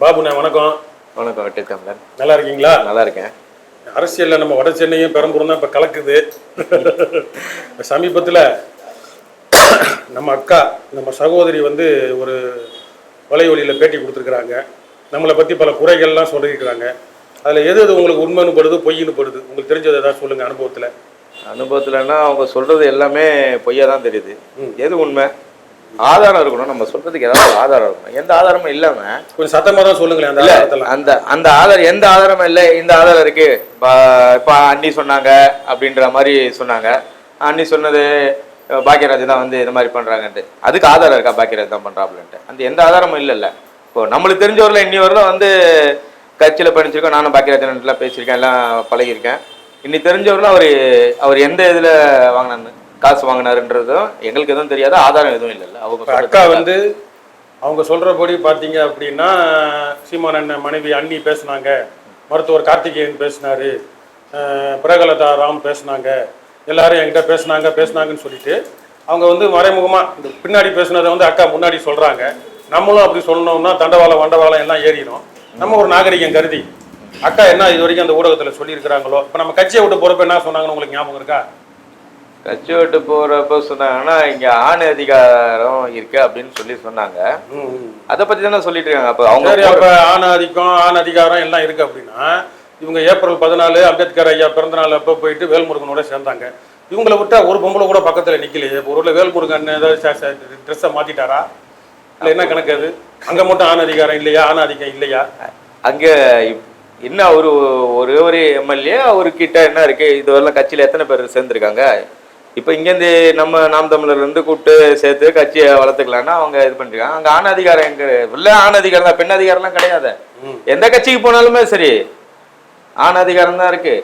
பாபுண்ணே வணக்கம். வணக்கம் வெற்றி நல்லா இருக்கீங்களா? நல்லா இருக்கேன். அரசியல்ல நம்ம வட சென்னையும் பெரம்பூரும் தான் இப்போ கலக்குது. சமீபத்துல நம்ம அக்கா நம்ம சகோதரி வந்து ஒரு வலையொலியில் பேட்டி கொடுத்துருக்குறாங்க. நம்மளை பற்றி பல குறைகள்லாம் சொல்லியிருக்கிறாங்க. அதில் எது எது உங்களுக்கு உண்மைன்னு படுது பொய்ன்னு படுது? உங்களுக்கு தெரிஞ்சது ஏதாவது சொல்லுங்கள் அனுபவத்தில். அனுபவத்துலன்னா அவங்க சொல்றது எல்லாமே பொய்யா தான் தெரியுது எது உண்மை? ஆதாரம் இருக்கணும். நம்ம சொல்றதுக்கு ஏதாவது ஒரு ஆதாரம் இருக்கணும். எந்த ஆதாரமும் இல்லாம கொஞ்சம் சத்தமாக தான் சொல்லுங்களேன் அந்த அந்த அந்த ஆதாரம் எந்த ஆதாரமும் இல்லை இந்த ஆதாரம் இருக்கு. இப்ப அண்ணி சொன்னாங்க அப்படின்ற மாதிரி சொன்னாங்க. அண்ணி சொன்னது பாக்கியராஜ் தான் வந்து இந்த மாதிரி பண்றாங்கன்ட்டு. அதுக்கு ஆதாரம் இருக்கா? பாக்கியராஜ் தான் பண்றாப்லன்ட்டு. அந்த எந்த ஆதாரமும் இல்லைல்ல. இப்போ நம்மளுக்கு தெரிஞ்சவரில் இன்னி வரலாம் வந்து கட்சியில் படிச்சிருக்கோம் நானும் பாக்கியராஜன்லாம் பேசியிருக்கேன். எல்லாம் பழகியிருக்கேன். இன்னி தெரிஞ்சவரில் அவர் அவர் எந்த இதில் வாங்கினாரு காசு வாங்கினாருன்றதும் எங்களுக்கு எதுவும் தெரியாது ஆதாரம் எதுவும் இல்லைல்ல. அவங்க அக்கா வந்து அவங்க சொல்றபடி பார்த்தீங்க அப்படின்னா சீமான் அண்ணன் மனைவி அண்ணி பேசுனாங்க. மருத்துவர் கார்த்திகேயன் பேசினாரு. பிரகலதா ராம் பேசுனாங்க. எல்லாரும் என்கிட்ட பேசுனாங்க பேசுனாங்கன்னு சொல்லிட்டு அவங்க வந்து மறைமுகமா இந்த பின்னாடி பேசுனதை வந்து அக்கா முன்னாடி சொல்றாங்க. நம்மளும் அப்படி சொல்லணும்னா தண்டவாளம் வண்டவாளம் எல்லாம் ஏறிடும். நம்ம ஒரு நாகரிகம் கருதி. அக்கா என்ன இது வரைக்கும் அந்த ஊடகத்தில் சொல்லியிருக்கிறாங்களோ? இப்போ நம்ம கட்சியை விட்டு போறப்ப என்ன சொன்னாங்கன்னு உங்களுக்கு ஞாபகம் இருக்கா? கட்சி விட்டு போறப்ப சொன்னாங்கன்னா இங்க ஆண் அதிகாரம் இருக்கு அப்படின்னு சொல்லி சொன்னாங்க. அதை பத்தி தானே சொல்லிட்டு இருக்காங்க. அப்ப அவங்க அப்ப ஆண் ஆதிக்கம் ஆண் அதிகாரம் எல்லாம் இருக்கு அப்படின்னா இவங்க ஏப்ரல் பதினாலு அம்பேத்கர் ஐயா பிறந்த நாள் அப்போ போயிட்டு வேல்முருகனோட சேர்ந்தாங்க. இவங்களை விட்டா ஒரு பொம்பளை கூட பக்கத்துல நிக்கலையே. இப்போ ஒரு வேல்முருகன் ஏதாவது ட்ரெஸ்ஸை மாத்திட்டாரா? இல்ல என்ன கணக்கு அது? அங்க மட்டும் ஆண் அதிகாரம் இல்லையா? ஆண் ஆதிக்கம் இல்லையா? அங்க என்ன ஒரு ஒரே ஒரு எம்எல்ஏ அவர்கிட்ட என்ன இருக்கு? இதுவரைலாம் கட்சியில எத்தனை பேர் சேர்ந்துருக்காங்க? இப்ப இங்கேருந்து நம்ம நாம் தமிழர் இருந்து கூப்பிட்டு சேர்த்து கட்சியை வளர்த்துக்கலாம்னா அவங்க இது பண்ணிருக்காங்க. அங்க ஆண் அதிகாரம் எங்க? இல்ல ஆண் அதிகாரம் தான் பெண் அதிகாரம்லாம் கிடையாது. எந்த கட்சிக்கு போனாலுமே சரி ஆண் அதிகாரம் தான் இருக்கு.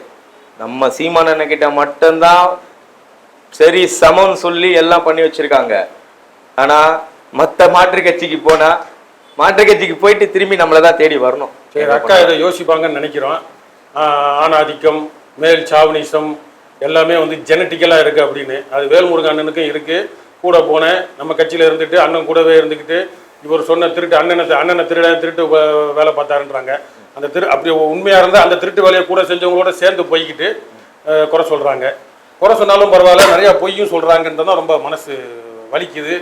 நம்ம சீமான கிட்ட மட்டும்தான் சரி சமம்னு சொல்லி எல்லாம் பண்ணி வச்சிருக்காங்க. ஆனா மத்த மாற்று கட்சிக்கு போனா மாற்று கட்சிக்கு போயிட்டு திரும்பி நம்மளை தான் தேடி வரணும். சரி அக்கா இதை யோசிப்பாங்கன்னு நினைக்கிறோம். ஆஹ் ஆண் ஆதிக்கம் மேல் சாவனிசம் எல்லாமே வந்து ஜெனட்டிக்கலாக இருக்குது அப்படின்னு. அது வேல்முருகன் அண்ணனுக்கும் இருக்குது கூட போனேன் நம்ம கட்சியில் இருந்துட்டு அண்ணன் கூடவே இருந்துக்கிட்டு இவர் சொன்ன திருட்டு அண்ணனை அண்ணனை திருட திருட்டு வேலை பார்த்தாருன்றாங்க. அந்த திரு அப்படி உண்மையாக இருந்தால் அந்த திருட்டு வேலையை கூட செஞ்சவங்களோட சேர்ந்து போய்கிட்டு குறை சொல்கிறாங்க குறை சொன்னாலும் பரவாயில்ல நிறையா பொய்யும் சொல்கிறாங்கன்றது தான் ரொம்ப மனசு வலிக்குது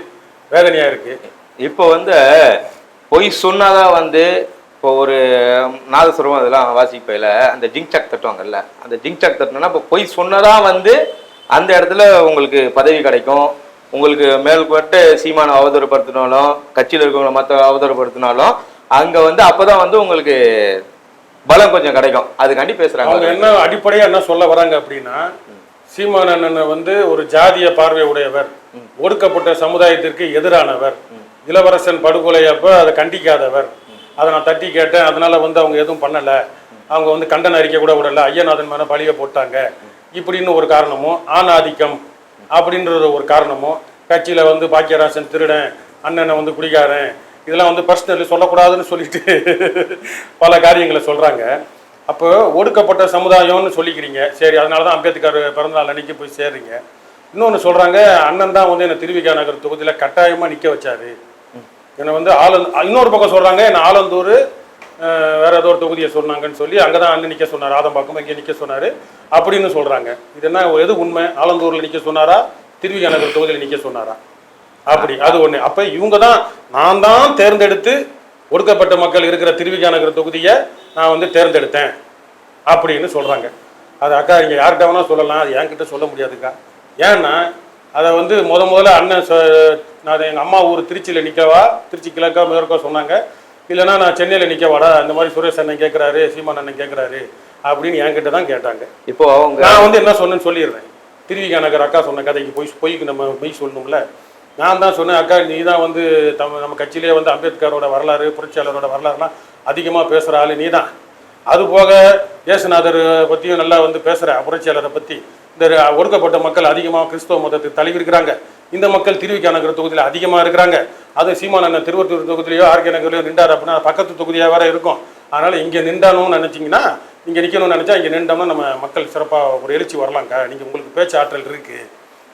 வேதனையாக இருக்குது இப்போ வந்து பொய் சொன்னாதான் வந்து இப்போ ஒரு நாதஸ்வரம் அதெல்லாம் வாசிப்பையில் அந்த ஜிங்சாக் தட்டுவாங்கல்ல அந்த ஜிங்சாக் தட்டுனா இப்போ பொய் சொன்னதான் வந்து அந்த இடத்துல உங்களுக்கு பதவி கிடைக்கும். உங்களுக்கு மேல்பட்டு சீமான அவதூறுப்படுத்தினாலும் கட்சியில் இருக்கவங்கள மற்ற அவதூறுப்படுத்தினாலும் அங்கே வந்து அப்பதான் வந்து உங்களுக்கு பலம் கொஞ்சம் கிடைக்கும். அதுக்காண்டி அவங்க பேசுறாங்க என்ன அடிப்படையா என்ன சொல்ல வராங்க அப்படின்னா சீமான் அண்ணன் வந்து ஒரு ஜாதிய பார்வை உடையவர் ஒடுக்கப்பட்ட சமுதாயத்திற்கு எதிரானவர் இளவரசன் படுகொலை அப்ப அதை கண்டிக்காதவர் அதை நான் தட்டி கேட்டேன். அதனால வந்து அவங்க எதுவும் பண்ணலை. அவங்க வந்து கண்டன அறிக்கை கூட விடலை. ஐயநாதன் மேலே பழிய போட்டாங்க. இப்படின்னு ஒரு காரணமும் ஆண் ஆதிக்கம் அப்படின்றது ஒரு காரணமும் கட்சியில் வந்து பாக்கியராசன் திருடன் அண்ணனை வந்து குடிகாரன் இதெல்லாம் வந்து பர்சனலி சொல்லக்கூடாதுன்னு சொல்லிட்டு பல காரியங்களை சொல்கிறாங்க அப்போ ஒடுக்கப்பட்ட சமுதாயம்னு சொல்லிக்கிறீங்க. சரி அதனால தான் அம்பேத்கர் பிறந்தநாள் அன்னைக்கு போய் சேர்றீங்க. இன்னொன்று சொல்கிறாங்க அண்ணன் தான் வந்து என்னை திருவிகா நகர் தொகுதியில் கட்டாயமாக நிற்க வச்சாரு. என்னை வந்து ஆலந் இன்னொரு பக்கம் சொல்கிறாங்க என்னை ஆலந்தூர் வேறு வேற ஏதோ ஒரு தொகுதியை சொன்னாங்கன்னு சொல்லி அங்கே தான் அண்ணன் நிற்க சொன்னார் ஆதம்பாக்கம் இங்கே நிற்க சொன்னார் அப்படின்னு சொல்கிறாங்க இது என்ன எது உண்மை? ஆலந்தூரில் நிற்க சொன்னாரா? திருவிகா நகர் தொகுதியில் நிற்க சொன்னாரா? அப்படி அது ஒன்று அப்போ இவங்க தான் நான் தான் தேர்ந்தெடுத்து ஒடுக்கப்பட்ட மக்கள் இருக்கிற திருவிகா நகர் தொகுதியை நான் வந்து தேர்ந்தெடுத்தேன் அப்படின்னு சொல்கிறாங்க அது அக்கா இங்கே யார்கிட்ட வேணால் சொல்லலாம் அது என்கிட்ட சொல்ல முடியாதுக்கா. ஏன்னா அதை வந்து முத முதல்ல அண்ணன் நான் எங்கள் அம்மா ஊர் திருச்சியில் நிற்கவா திருச்சி கிழக்கா மேற்கோ சொன்னாங்க. இல்லைன்னா நான் சென்னையில் நிற்கவாடா இந்த மாதிரி சுரேஷ் அண்ணன் கேட்குறாரு சீமான் அண்ணன் கேட்குறாரு அப்படின்னு என்கிட்ட தான் கேட்டாங்க. இப்போ அவங்க நான் வந்து என்ன சொன்னேன்னு சொல்லிடுறேன். திருவிகா நகர் அக்கா சொன்ன கதைக்கு போய் பொய்க்கு நம்ம மெய் சொல்லணும்ல. நான் தான் சொன்னேன் அக்கா நீ தான் வந்து தம் நம்ம கட்சியிலே வந்து அம்பேத்கரோட வரலாறு புரட்சியாளரோட வரலாறுலாம் அதிகமாக பேசுகிற ஆளு நீ தான். அது போக இயேசுநாதர் பற்றியும் நல்லா வந்து பேசுகிற புரட்சியாளரை பற்றி இந்த ஒடுக்கப்பட்ட மக்கள் அதிகமாக கிறிஸ்தவ மதத்துக்கு தழுவி இருக்கிறாங்க. இந்த மக்கள் திருவிக்கானங்கிற தொகுதியில் அதிகமாக இருக்கிறாங்க. அது சீமான திருவத்தூர் தொகுதியிலையோ ஆர்கே நகர்லையோ நின்றார் அப்படின்னா பக்கத்து தொகுதியாக வேற இருக்கும். அதனால் இங்கே நின்றானும்னு நினச்சிங்கன்னா இங்கே நிற்கணும்னு நினச்சா இங்கே நின்றோம்னா நம்ம மக்கள் சிறப்பாக ஒரு எழுச்சி வரலாம்க்கா நீங்கள் உங்களுக்கு பேச்சு ஆற்றல் இருக்குது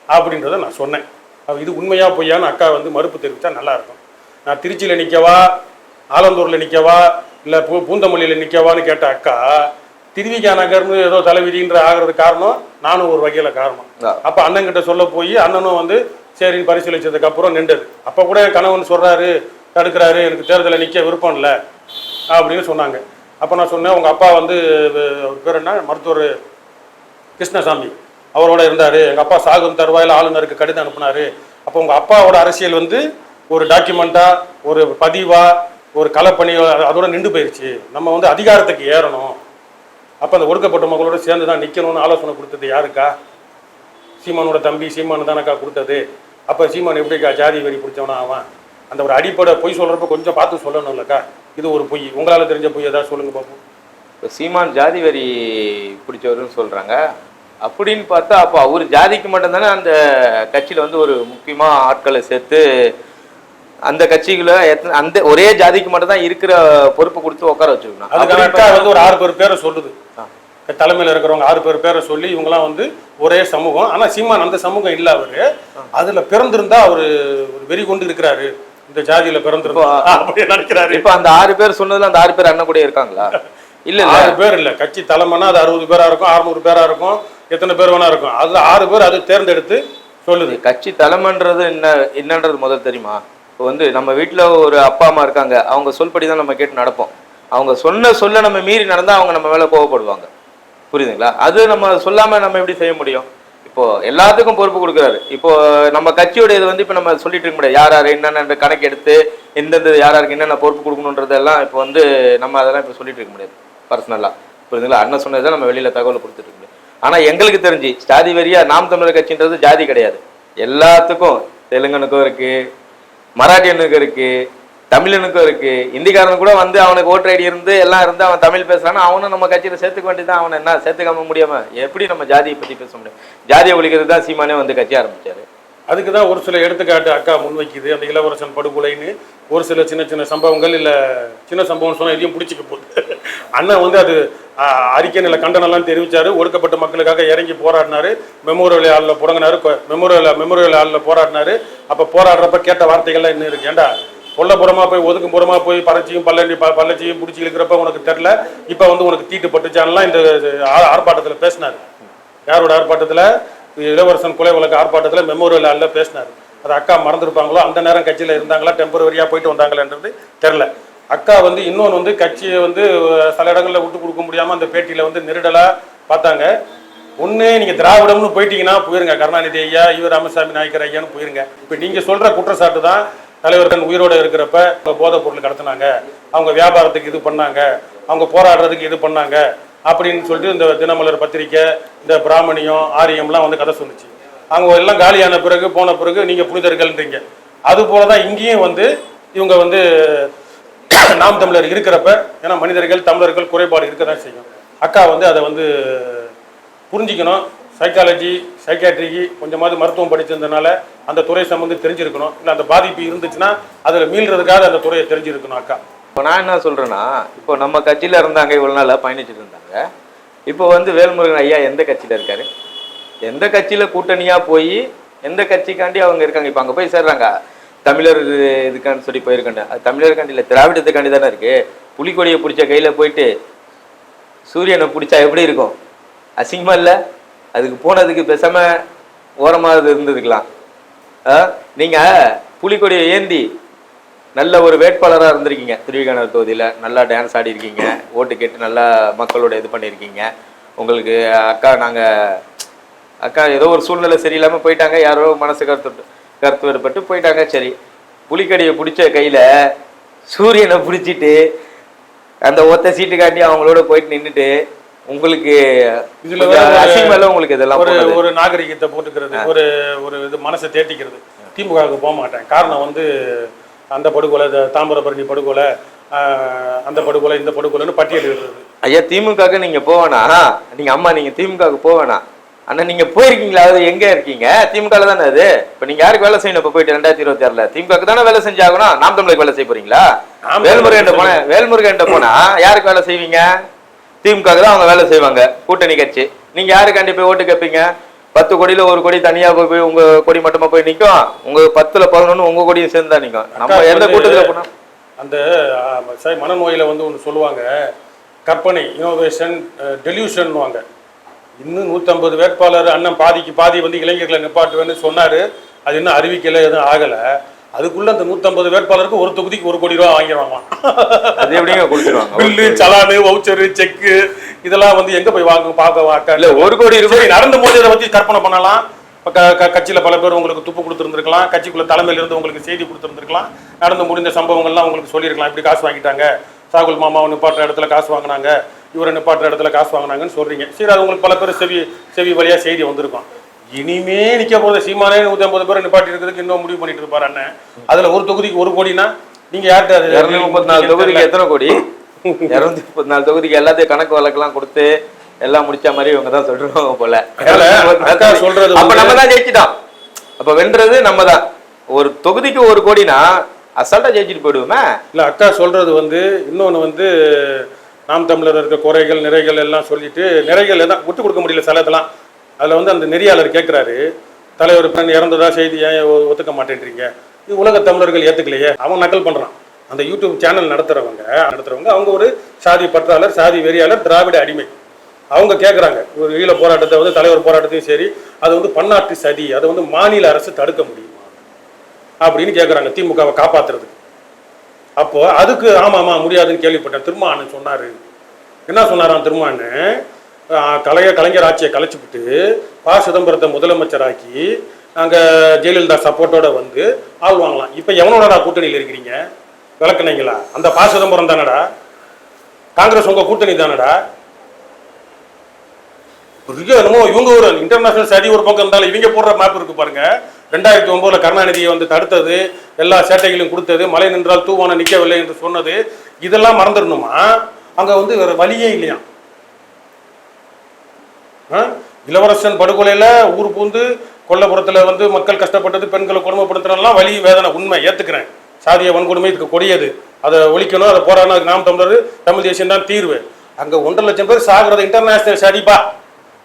அப்படின்றத நான் சொன்னேன். இது உண்மையாக பொய்யான்னு அக்கா வந்து மறுப்பு தெரிவித்தா நல்லாயிருக்கும் நான் திருச்சியில் நிற்கவா ஆலந்தூர்ல நிக்கவா இல்ல பூ பூந்தமல்லியில நிக்கவான்னு கேட்ட அக்கா திருவிகா நகர்னு ஏதோ தலைவிதின்ற ஆகிறது காரணம் நானும் ஒரு வகையில காரணம். அப்ப அண்ணன் கிட்ட சொல்ல போய் அண்ணனும் வந்து சரின்னு பரிசீலிச்சதுக்கு அப்புறம் நின்றது. அப்ப கூட கணவன் சொல்றாரு தடுக்கிறாரு எனக்கு தேர்தலில் நிக்க விருப்பம் இல்லை அப்படின்னு சொன்னாங்க. அப்ப நான் சொன்னேன் உங்க அப்பா வந்து பேர் என்ன? மருத்துவர் கிருஷ்ணசாமி. அவரோட இருந்தாரு. எங்க அப்பா சாகும் தருவாயில் ஆளுநருக்கு கடிதம் அனுப்புனாரு. அப்போ உங்க அப்பாவோட அரசியல் வந்து ஒரு டாக்குமெண்டா ஒரு பதிவா ஒரு களப்பணி அதோட நின்று போயிருச்சு. நம்ம வந்து அதிகாரத்துக்கு ஏறணும். அப்போ அந்த ஒடுக்கப்பட்ட மக்களோட சேர்ந்து தான் நிற்கணும்னு ஆலோசனை கொடுத்தது யாருக்கா? சீமானோட தம்பி சீமானு தானக்கா கொடுத்தது. அப்போ சீமான் எப்படிக்கா ஜாதி வெறி பிடிச்சவனா அவன்? அந்த ஒரு அடிப்படை பொய் சொல்கிறப்ப கொஞ்சம் பார்த்து சொல்லணும்லக்கா இது ஒரு பொய். உங்களால் தெரிஞ்ச பொய் ஏதாவது சொல்லுங்கள் பார்ப்போம் இப்போ சீமான் ஜாதி வரி பிடிச்சவருன்னு சொல்கிறாங்க அப்படின்னு பார்த்தா அப்போ அவர் ஜாதிக்கு மட்டும்தானே அந்த கட்சியில் வந்து ஒரு முக்கியமாக ஆட்களை சேர்த்து அந்த எத்தனை அந்த ஒரே ஜாதிக்கு மட்டும் தான் இருக்கிற பொறுப்பு கொடுத்து உட்கார வச்சிருக்கணும் அக்கா வந்து ஒரு ஆறு பேர் பேரை சொல்லுது. தலைமையில் இருக்கிறவங்க ஆறு பேர் பேரை சொல்லி இவங்கெல்லாம் வந்து ஒரே சமூகம். ஆனா சீமான் அந்த சமூகம் இல்ல அவரு. அதுல பிறந்திருந்தா அவரு ஒரு வெறி கொண்டு இருக்கிறாரு. இந்த ஜாதியில பிறந்திருந்தா. அப்படி நினைக்கிறாரு இப்ப அந்த ஆறு பேர் சொன்னதுல அந்த ஆறு பேர் அண்ணன் கூட இருக்காங்களா? இல்ல இல்ல. ஆறு பேர் இல்ல. கட்சி தலைமைனா அது அறுபது பேரா இருக்கும் அறுநூறு பேரா இருக்கும் எத்தனை பேர் வேணா இருக்கும். அதுல ஆறு பேர் அது தேர்ந்தெடுத்து சொல்லுது. கட்சி தலைமைன்றது என்ன என்னன்றது முதல் தெரியுமா? இப்போ வந்து நம்ம வீட்டில் ஒரு அப்பா அம்மா இருக்காங்க. அவங்க சொல்படி தான் நம்ம கேட்டு நடப்போம். அவங்க சொன்ன சொல்ல நம்ம மீறி நடந்தால் அவங்க நம்ம மேலே கோவப்படுவாங்க. புரியுதுங்களா? அது நம்ம சொல்லாமல் நம்ம எப்படி செய்ய முடியும்? இப்போ எல்லாத்துக்கும் பொறுப்பு கொடுக்குறாரு. இப்போ நம்ம கட்சியோட இது வந்து இப்போ நம்ம சொல்லிட்டு இருக்க முடியாது. யார் யார் என்னென்ன கணக்கு எடுத்து எந்தெந்த யார் யாருக்கு என்னென்ன பொறுப்பு கொடுக்கணுன்றதெல்லாம் இப்போ வந்து நம்ம அதெல்லாம் இப்போ சொல்லிட்டு இருக்க முடியாது. பர்சனலாக புரியுதுங்களா? அண்ணன் சொன்னது தான் நம்ம வெளியில் தகவல் கொடுத்துட்டு இருக்க முடியாது. எங்களுக்கு தெரிஞ்சு ஜாதி வெறியா நாம் தமிழர் கட்சின்றது ஜாதி கிடையாது. எல்லாத்துக்கும் தெலுங்கனுக்கும் இருக்குது மராட்டியனுக்கும் இருக்கு தமிழனுக்கும் இருக்கு. இந்திக்காரன் கூட வந்து அவனுக்கு ஓட்டர் ஐடி இருந்து எல்லாம் இருந்து அவன் தமிழ் பேசுறான்னா அவனும் நம்ம கட்சியில சேர்த்துக்க வேண்டியதான் அவனை என்ன சேர்த்துக்காம முடியாம? எப்படி நம்ம ஜாதியை பத்தி பேச முடியும்? ஜாதியை ஒழிக்கிறது தான் சீமானே வந்து கட்சி ஆரம்பிச்சாரு. அதுக்கு தான் ஒரு சில எடுத்துக்காட்டு அக்கா முன்வைக்குது. அந்த இளவரசன் படுகொலைன்னு ஒரு சில சின்ன சின்ன சம்பவங்கள் இல்லை சின்ன சம்பவம் சொன்னால் எதையும் பிடிச்சிக்க போகுது. அண்ணன் வந்து அது அறிக்கை நில கண்டனம்லாம் தெரிவிச்சாரு. ஒடுக்கப்பட்ட மக்களுக்காக இறங்கி போராடினாரு. மெமோரியல் ஹாலில் புடங்கினார். மெமோரியல் மெமோரியல் ஹாலில் போராடினாரு. அப்போ போராடுறப்ப கேட்ட வார்த்தைகள்லாம் இன்னும் இருக்கு? ஏண்டா கொல்லப்புறமா போய் ஒதுக்குப்புறமா போய் பறச்சியும் பல்லண்டி ப பல்லச்சியும் பிடிச்சி இழுக்கிறப்ப உனக்கு தெரில இப்போ வந்து உனக்கு தீட்டு பட்டுச்சான்லாம் இந்த ஆ- ஆர்ப்பாட்டத்தில் பேசினார். யாரோட ஆர்ப்பாட்டத்தில்? இளவரசன் கொலை வழக்கு ஆர்ப்பாட்டத்தில் மெமோரியல் ஹாலில் பேசினார். அது அக்கா மறந்துருப்பாங்களோ அந்த நேரம் கட்சியில் இருந்தாங்களா டெம்பரவரியாக போயிட்டு வந்தாங்களான்றது தெரில அக்கா வந்து இன்னொன்று வந்து கட்சியை வந்து சில இடங்களில் விட்டு கொடுக்க முடியாமல் அந்த பேட்டியில் வந்து நெருடலாக பார்த்தாங்க. ஒன்று நீங்கள் திராவிடம்னு போயிட்டீங்கன்னா போயிருங்க. கருணாநிதி ஐயா ஈவ ராமசாமி நாயக்கர் ஐயான்னு போயிருங்க. இப்போ நீங்கள் சொல்கிற குற்றச்சாட்டு தான் தலைவர்கள் உயிரோட இருக்கிறப்ப அவங்க போதைப் பொருள் கடத்தினாங்க. அவங்க வியாபாரத்துக்கு இது பண்ணாங்க. அவங்க போராடுறதுக்கு இது பண்ணாங்க. அப்படின்னு சொல்லிட்டு இந்த தினமலர் பத்திரிக்கை இந்த பிராமணியம் ஆரியம்லாம் வந்து கதை சொன்னிச்சு அவங்க எல்லாம் காலியான பிறகு போன பிறகு நீங்கள் புனிதர்கள்ன்றீங்க. அது போல தான் இங்கேயும் வந்து இவங்க வந்து நாம் தமிழர் இருக்கிறப்ப ஏன்னா மனிதர்கள் தமிழர்கள் குறைபாடு இருக்க தான் செய்யும். அக்கா வந்து அதை வந்து புரிஞ்சிக்கணும். சைக்காலஜி சைக்காட்ரிக்கு கொஞ்சமாவது மருத்துவம் படிச்சிருந்தனால அந்த துறை சம்மந்து தெரிஞ்சிருக்கணும். இல்லை அந்த பாதிப்பு இருந்துச்சுன்னா அதில் மீள்றதுக்காக அந்த துறையை தெரிஞ்சிருக்கணும் அக்கா. இப்போ நான் என்ன சொல்கிறேன்னா இப்போ நம்ம கட்சியில் இருந்தாங்க இவ்வளோ நாளாக பயணிச்சுட்டு இருந்தாங்க. இப்போ வந்து வேல்முருகன் ஐயா எந்த கட்சியில் இருக்காரு? எந்த கட்சியில் கூட்டணியாக போய் எந்த கட்சிக்காண்டி அவங்க இருக்காங்க? இப்போ அங்கே போய் சேர்றாங்க. தமிழர் இதுக்கான்னு சொல்லி போயிருக்காங்க அது தமிழருக்காண்டி இல்லை திராவிடத்துக்காண்டி தானே இருக்குது புலிக்கொடியை பிடிச்ச கையில் போயிட்டு சூரியனை பிடிச்சா எப்படி இருக்கும்? அசிங்கமாக இல்லை? அதுக்கு போனதுக்கு பேசாம ஓரமாக இது இருந்ததுக்கலாம் ஆ? புலிக்கொடியை ஏந்தி நல்ல ஒரு வேட்பாளரா இருந்திருக்கீங்க. திருவிகானூர் தொகுதியில நல்லா டான்ஸ் ஆடி இருக்கீங்க. ஓட்டு கேட்டு நல்லா மக்களோட இது பண்ணியிருக்கீங்க உங்களுக்கு அக்கா நாங்க அக்கா ஏதோ ஒரு சூழ்நிலை சரியில்லாம போயிட்டாங்க. யாரோ மனசு கருத்து கருத்து வேறுபட்டு போயிட்டாங்க. சரி புலிக்கடியை பிடிச்ச கையில சூரியனை பிடிச்சிட்டு அந்த ஒத்த சீட்டு காட்டி அவங்களோட போயிட்டு நின்னுட்டு உங்களுக்கு இதுல கொஞ்சம் வேற ஒரு- அசிங்கமால உங்களுக்கு இதெல்லாம் ஒரு. ஒரு நாகரிகத்தை போட்டுக்கிறது ஒரு ஒரு இது மனசை தேட்டிக்கிறது திமுகவுக்கு போக மாட்டேன். காரணம் வந்து அந்த படுகொலை தாமிரபரணி படுகொலை அந்த படுகொலை இந்த படுகொலைன்னு பட்டியலிடுறது. ஐயா திமுக நீங்க போவேணா? நீங்க அம்மா நீங்க திமுகவுக்கு போவேணா? அண்ணா நீங்க போயிருக்கீங்களா? அது எங்க இருக்கீங்க? திமுக தானே அது? இப்ப நீங்க யாருக்கு வேலை செய்யணும்? இப்ப போயிட்டு ரெண்டாயிரத்தி இருபத்தி ஆறுல. திமுக தானே வேலை செஞ்சாகணும்? நாம் தமிழுக்கு வேலை செய்ய போறீங்களா? வேல்முருகன் போன வேல்முருகன் போனா யாருக்கு வேலை செய்வீங்க? திமுக தான் அவங்க வேலை செய்வாங்க. கூட்டணி கட்சி. நீங்க யாருக்காண்டி போய் ஓட்டு கேட்பீங்க பத்து கோடியில ஒரு கோடி தனியா போய் போய் உங்க கொடி மட்டுமா போய் நிக்கும்? உங்க பத்துல பதினொன்னு உங்க கொடியும் சேர்ந்து நிக்கும். நம்ம எந்த கூட்டத்துல போனா? அந்த மனநோயில வந்து ஒன்று சொல்லுவாங்க. கற்பனை இனோவேஷன் டெலியூஷன்வாங்க இன்னும் நூற்றம்பது வேட்பாளர் அண்ணன் பாதிக்கு பாதி வந்து இளைஞர்களை நிப்பாட்டுவேன்னு சொன்னார். அது இன்னும் அறிவிக்கல எதுவும் ஆகலை. அதுக்குள்ள அந்த நூற்றம்பது வேட்பாளருக்கு ஒரு தொகுதிக்கு ஒரு கோடி ரூபா வாங்கிடுவாங்களாம் அது எப்படிங்க கொடுத்துருவாங்க? பில்லு சலானு வவுச்சரு செக்கு இதெல்லாம் வந்து எங்க போய் வாங்க பார்க்க வாக்க இல்ல ஒரு கோடி ரூபாய் நடந்த போது இதை பத்தி கற்பனை பண்ணலாம். கட்சியில் பல பேர் உங்களுக்கு துப்பு கொடுத்துருந்துருக்கலாம். கட்சிக்குள்ள தலைமையில இருந்து உங்களுக்கு செய்தி கொடுத்துருந்துருக்கலாம். நடந்து முடிந்த சம்பவங்கள்லாம் உங்களுக்கு சொல்லியிருக்கலாம். இப்படி காசு வாங்கிட்டாங்க. சாகுல் மாமாவை நிப்பாட்டுற இடத்துல காசு வாங்கினாங்க. இவரை நிப்பாட்டுற இடத்துல காசு வாங்கினாங்கன்னு சொல்றீங்க. சரி அது உங்களுக்கு பல பேர் செவி செவி வழியா செய்தி வந்திருக்கும். இனிமே நிக்க போகிற சீமானே நூற்றி ஐம்பது பேர் நிப்பாட்டி இருக்கிறதுக்கு இன்னும் முடிவு பண்ணிட்டு இருப்பாரு அண்ணன். அதுல ஒரு தொகுதிக்கு ஒரு கோடினா நீங்க யார்கிட்ட இருநூத்தி முப்பத்தி நாலு தொகுதிக்கு எத்தனை கோடி? இருநூத்தி முப்பத்தி நாலு தொகுதிக்கு எல்லாத்தையும் கணக்கு வழக்கெல்லாம் கொடுத்து எல்லாம் முடிச்ச மாதிரி இவங்க தான் சொல்றாங்க போல. சொல்றது அப்ப நம்ம தான் ஜெயிச்சிட்டோம். அப்ப வென்றது நம்ம தான். ஒரு தொகுதிக்கு ஒரு கோடினா அசால்ட்டா ஜெயிச்சிட்டு போயிடுவோமே. இல்ல அக்கா சொல்றது வந்து இன்னொன்னு வந்து நாம் தமிழர் இருக்க குறைகள் நிறைகள் எல்லாம் சொல்லிட்டு நிறைகள் எல்லாம் விட்டு கொடுக்க முடியல சிலதெல்லாம். அதில் வந்து அந்த நெறியாளர் கேட்குறாரு தலைவர் பெண் இறந்ததா செய்தி ஏன் ஒத்துக்க மாட்டேன்றீங்க? இது உலக தமிழர்கள் ஏற்றுக்கலையே அவன் நக்கல் பண்ணுறான் அந்த யூடியூப் சேனல் நடத்துகிறவங்க நடத்துறவங்க அவங்க ஒரு சாதி பற்றாளர் சாதி வெறியாளர் திராவிட அடிமை. அவங்க கேட்குறாங்க ஒரு ஈழ போராட்டத்தை வந்து தலைவர் போராட்டத்தையும் சரி அது வந்து பன்னாட்டு சதி அதை வந்து மாநில அரசு தடுக்க முடியுமா? அப்படின்னு கேட்குறாங்க திமுகவை காப்பாற்றுறதுக்கு அப்போது அதுக்கு ஆமாம் ஆமாம் முடியாதுன்னு கேள்விப்பட்டேன். திருமான்னு சொன்னார். என்ன சொன்னாராம் திருமான்னு கலைய கலைஞர் ஆட்சியை கலைச்சிவிட்டு ப. சிதம்பரத்தை முதலமைச்சராக்கி அங்கே ஜெயலலிதா சப்போர்ட்டோட வந்து ஆள் வாங்கலாம். இப்போ எவனோடடா கூட்டணியில் இருக்கிறீங்க? விளக்குனீங்களா? அந்த ப. சிதம்பரம் தானடா? காங்கிரஸ் உங்க கூட்டணி தானடா? என்னமோ? இவங்க ஒரு இன்டர்நேஷனல் ஸ்டடி ஒரு பக்கம் இருந்தாலும் இவங்க போடுற மேப் இருக்கு பாருங்க. ரெண்டாயிரத்தி ஒன்பதுல கருணாநிதியை வந்து தடுத்தது எல்லா சேட்டைகளையும் கொடுத்தது மழை நின்றால் தூவான நிற்கவில்லை என்று சொன்னது இதெல்லாம் மறந்துடணுமா? அங்கே வந்து வேற வழியே இல்லையா இளவரசன் படுகொலையில் ஊர் பூந்து கொல்லபுரத்தில் வந்து மக்கள் கஷ்டப்பட்டது பெண்களை கொடுமைப்படுத்துறதுலாம் வலி வேதனை உண்மை ஏற்றுக்கிறேன் சாதிய வன்கொடுமை இதுக்கு கொடியது. அதை ஒழிக்கணும் அதை போராடணும் அதுக்கு நாம் தமிழர் தமிழ் தேசியம் தான் தீர்வு. அங்கே ஒன்றரை லட்சம் பேர் சாகுறது இன்டர்நேஷனல் சதிப்பா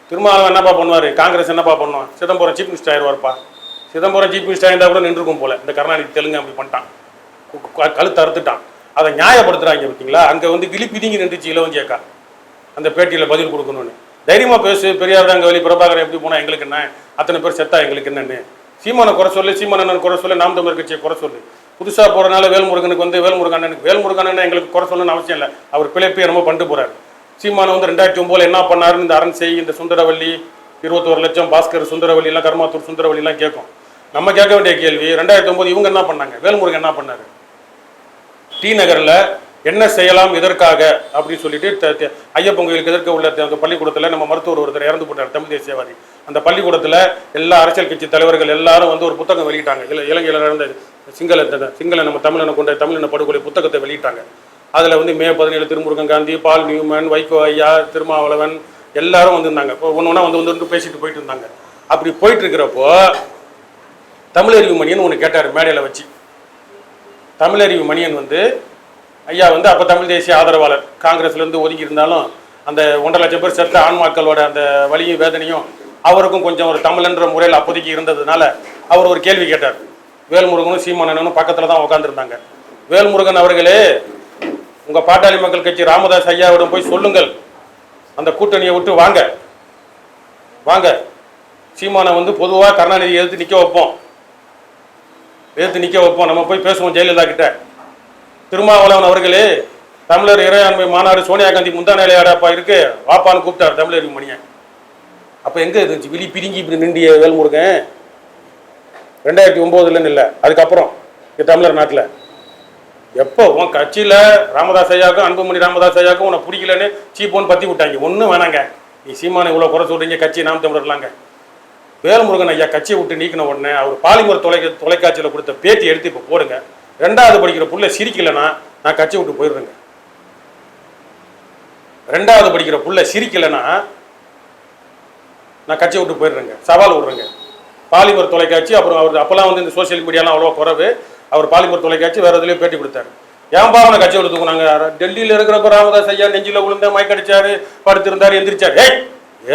திருமாவளவன் என்னப்பா பண்ணுவார்? காங்கிரஸ் என்னப்பா பண்ணுவான்? சிதம்பரம் சீஃப் மினிஸ்டர் ஆயிடுவார்ப்பா சிதம்பரம் சீஃப் மினிஸ்டர் ஆயிருந்தா கூட நின்றுக்கும் போல. இந்த கருணாநிதி தெலுங்கு அப்படி பண்ணிட்டான். கழுத்து அறுத்துட்டான். அதை நியாயப்படுத்துகிறாங்க பார்த்தீங்களா அங்கே வந்து கிளி பிதிங்கி நின்றுச்சு இளவஞ்சியக்கா அந்த பேட்டியில் பதில் கொடுக்கணும்னு. தைரியமாக பேசு பெரியார் அங்கே வெளி பிரபாகரன் எப்படி போனால் எங்களுக்கு என்ன? அத்தனை பேர் செத்தா எங்களுக்கு என்னன்னு. சீமானை குறை சொல்லு சீமானண்ணன் குறை சொல்லு நாம் தமிழர் கட்சியை குறை சொல்லு. புதுசாக போகிறனால வேல்முருகனுக்கு வந்து வேல்முருகன் அண்ணனுக்கு எங்களுக்கு குறை சொல்லணும்னு அவசியம் இல்லை. அவர் பிழைப்பு ரொம்ப பண்ணிட்டு போகிறார் சீமானை வந்து ரெண்டாயிரத்தி ஒம்போதில் என்ன பண்ணாருன்னு இந்த அரண் செய் இந்த சுந்தரவல்லி இருபத்தோரு லட்சம் பாஸ்கர் சுந்தரவல்லி எல்லாம் கர்மாத்தூர் சுந்தரவள்ளிலாம் கேட்கும். நம்ம கேட்க வேண்டிய கேள்வி ரெண்டாயிரத்தி ஒம்போது இவங்க என்ன பண்ணாங்க? வேல்முருகன் என்ன பண்ணாரு? டி நகரில் என்ன செய்யலாம் இதற்காக அப்படின்னு சொல்லிட்டு ஐயப்பன் கோயிலுக்கு எதிர்க்க உள்ள அந்த பள்ளிக்கூடத்தில் நம்ம மருத்துவர் ஒருத்தர் இறந்து போட்டார் தமிழ் தேசியவாதி. அந்த பள்ளிக்கூடத்தில் எல்லா அரசியல் கட்சி தலைவர்கள் எல்லாரும் வந்து ஒரு புத்தகம் வெளியிட்டாங்க. இல்லை இலங்கையில் நடந்த சிங்கள சிங்கள நம்ம தமிழனை கொண்ட தமிழின படுகொலை புத்தகத்தை வெளியிட்டாங்க. அதில் வந்து மே பதினேழு திருமுருகன் காந்தி பால் நியூமன் வைகோ ஐயா திருமாவளவன் எல்லாரும் வந்திருந்தாங்க. இப்போ ஒன்று ஒன்றா வந்து வந்து பேசிட்டு போயிட்டு இருந்தாங்க. அப்படி போயிட்டு இருக்கிறப்போ தமிழறிவு மணியன் ஒன்று கேட்டார் மேடையில் வச்சு. தமிழறிவு மணியன் வந்து ஐயா வந்து அப்போ தமிழ் தேசிய ஆதரவாளர். காங்கிரஸ்லேருந்து ஒதுங்கி இருந்தாலும் அந்த ஒன்றரை லட்சம் பேர் செத்த ஆன்மாக்களோட அந்த வலியும் வேதனையும் அவருக்கும் கொஞ்சம் ஒரு தமிழன்ற முறையில் அப்போதைக்கு இருந்ததுனால அவர் ஒரு கேள்வி கேட்டார். வேல்முருகனும் சீமானனும் பக்கத்தில் தான் உட்காந்துருந்தாங்க வேல்முருகன் அவர்களே உங்கள் பாட்டாளி மக்கள் கட்சி ராமதாஸ் ஐயாவிடம் போய் சொல்லுங்கள். அந்த கூட்டணியை விட்டு வாங்க. வாங்க. சீமானை வந்து பொதுவாக கருணாநிதி எதிர்த்து நிற்க வைப்போம். எதிர்த்து நிற்க வைப்போம். நம்ம போய் பேசுவோம் ஜெயலலிதா கிட்ட. திருமாவளவன் அவர்களே தமிழர் இறையாண்மை மாநாடு சோனியா காந்தி முந்தா நிலையாடப்பா இருக்கு. வாப்பான்னு கூப்பிட்டார் தமிழர் மணியன். அப்போ எங்கே இருந்துச்சு விழி பிரிங்கி இப்படி நிண்டிய வேல்முருகன் ரெண்டாயிரத்தி ஒம்போதுலன்னு இல்லை அதுக்கப்புறம் இங்கே தமிழர் நாட்டில். எப்போ உன் கட்சியில் ராமதாஸ் ஐயாவுக்கும் அன்புமணி ராமதாஸ் ஐயாவுக்கும் உன்னை பிடிக்கலன்னு சீப்போன்னு பற்றி விட்டாங்க. ஒன்றும் வேணாங்க. நீ சீமானை இவ்வளோ குறை சொல்கிறீங்க கட்சி நாம் தமிழர்லாங்க வேல்முருகன் ஐயா கட்சியை விட்டு நீக்கின உடனே அவர் பாலிமர் தொலை தொலைக்காட்சியில் கொடுத்த பேட்டி எடுத்து இப்போ போடுங்க. ரெண்டாவது படிக்கிற புள்ள சிரிக்கலைன்னா நான் கட்சி விட்டு போயிடுறேங்க. ரெண்டாவது படிக்கிற புள்ள சிரிக்கலைன்னா நான் கட்சி விட்டு போயிடுறேங்க. சவால் விடுறேங்க. பாலிமர் தொலைக்காட்சி அப்புறம் அவர் அப்போல்லாம் வந்து இந்த சோஷியல் மீடியாலாம் அவ்வளோ குறைவு. அவர் பாலிமர் தொலைக்காட்சி வேறு எதுலேயும் பேட்டி கொடுத்தாரு. ஏன் அவனை கட்சி விட்டு நாங்கள் டெல்லியில் இருக்கிறப்ப ராமதாஸ் ஐயா நெஞ்சில் விழுந்த மயக்கடிச்சாரு படுத்திருந்தார் எந்திரிச்சார். ஏய்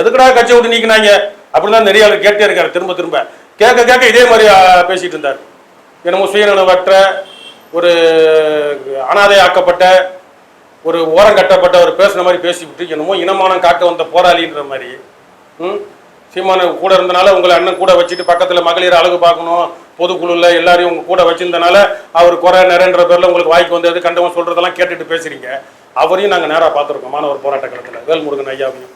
எதுக்குடா கட்சி விட்டு நீக்கினாங்க? அப்படின்னு தான் நிறைய ஆளு கேட்டே இருக்காரு. திரும்ப திரும்ப. கேட்க கேட்க இதே மாதிரி பேசிகிட்டு பேசிட்டு இருந்தார். என்னமோ சுயநலவற்ற ஒரு அனாதை ஆக்கப்பட்ட ஒரு ஓரம் கட்டப்பட்ட ஒரு பேசுன மாதிரி பேசிவிட்டு என்னமோ இனமானம் காக்க வந்த போராளின்ற மாதிரி. ம்? சீமான கூட இருந்தனால உங்களை அண்ணன் கூட வச்சுட்டு பக்கத்தில் மகளிர் அழகு பார்க்கணும் பொதுக்குழுல எல்லாரையும் உங்கள் கூட வச்சிருந்தனால அவர் குறை நிறைன்ற பேரில் உங்களுக்கு வாய்க்கு வந்தது கண்டவன் சொல்கிறதெல்லாம் கேட்டுட்டு பேசுகிறீங்க அவரையும் நாங்கள் நேராக பார்த்துருக்கோம் மாணவர் போராட்ட காலத்தில் வேல்முருகன் ஐயாவையும்.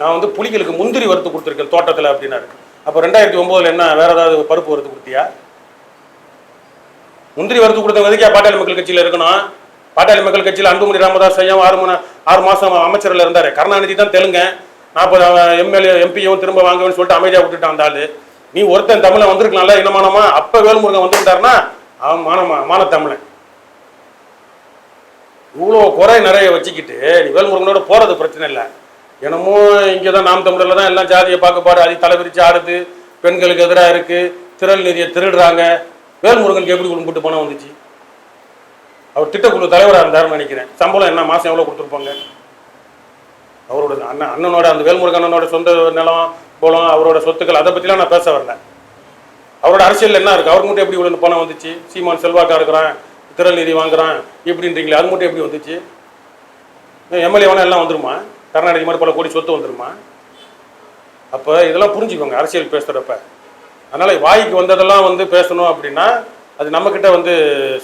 நான் வந்து புலிகளுக்கு முந்திரி வறுத்து கொடுத்துருக்கேன் தோட்டத்தில் அப்படின்னாரு. அப்போ ரெண்டாயிரத்தி ஒம்போதில் என்ன வேறு ஏதாவது பருப்பு வறுத்து கொடுத்தியா? முந்திரி வறுத்து கொடுத்தவங்க எதுக்கே பாட்டாளி மக்கள் கட்சியில் இருக்கணும்? பாட்டாளி மக்கள் கட்சியில் அன்புமணி ராமதாஸ் ஐயா ஆறு மணி ஆறு மாதம் அமைச்சரில் இருந்தார். கருணாநிதி தான் தெலுங்க. நாற்பது எம்எல்ஏ எம்பியும் திரும்ப வாங்கன்னு சொல்லிட்டு அமைதியாக விட்டுட்டான் அந்த நீ ஒருத்தன் தமிழை வந்திருக்கலாம்ல இனமானமா? அப்போ வேல்முருகன் வந்துட்டாருன்னா அவன் மானமா மானத்தமிழன். இவ்வளோ குறை நிறைய வச்சுக்கிட்டு நீ வேல்முருகனோட போகிறது பிரச்சனை இல்லை. என்னமோ இங்கே தான் நாம் தமிழரில் தான் எல்லாம் ஜாதியை பார்க்கப்பாடு அது தலைவிரிச்சு ஆடுது. பெண்களுக்கு எதிராக இருக்குது திரள் நிதியை திருடுறாங்க. வேல்முருகனுக்கு எப்படி குடும்பிட்டு பணம் வந்துச்சு. அவர் திட்டக்குழு தலைவராக இருந்தார்னு நினைக்கிறேன். சம்பளம் என்ன மாதம் எவ்வளோ கொடுத்துருப்பாங்க? அவரோட அண்ணன் அண்ணனோட அந்த வேல்முருகன் அண்ணனோட சொந்த நிலம் போலம் அவரோட சொத்துக்கள் அதை பற்றிலாம் நான் பேச வரல. அவரோட அரசியல் என்ன இருக்குது அவருக்கு மட்டும் எப்படி இவ்வளோ பணம் வந்துச்சு? சீமான் செல்வாக்கா இருக்கிறான் திறநிதி நிதி வாங்குறான் இப்படின்றீங்களே அது மட்டும் எப்படி வந்துச்சு? எம்எல்ஏ வேணா எல்லாம் வந்துருமா? கருணாநிதி மாதிரி பல கோடி சொத்து வந்துருமா? அப்போ இதெல்லாம் புரிஞ்சுக்கோங்க அரசியல் பேசுகிறப்ப அதனால் வாய்க்கு வந்ததெல்லாம் வந்து பேசணும் அப்படின்னா அது நம்மக்கிட்ட வந்து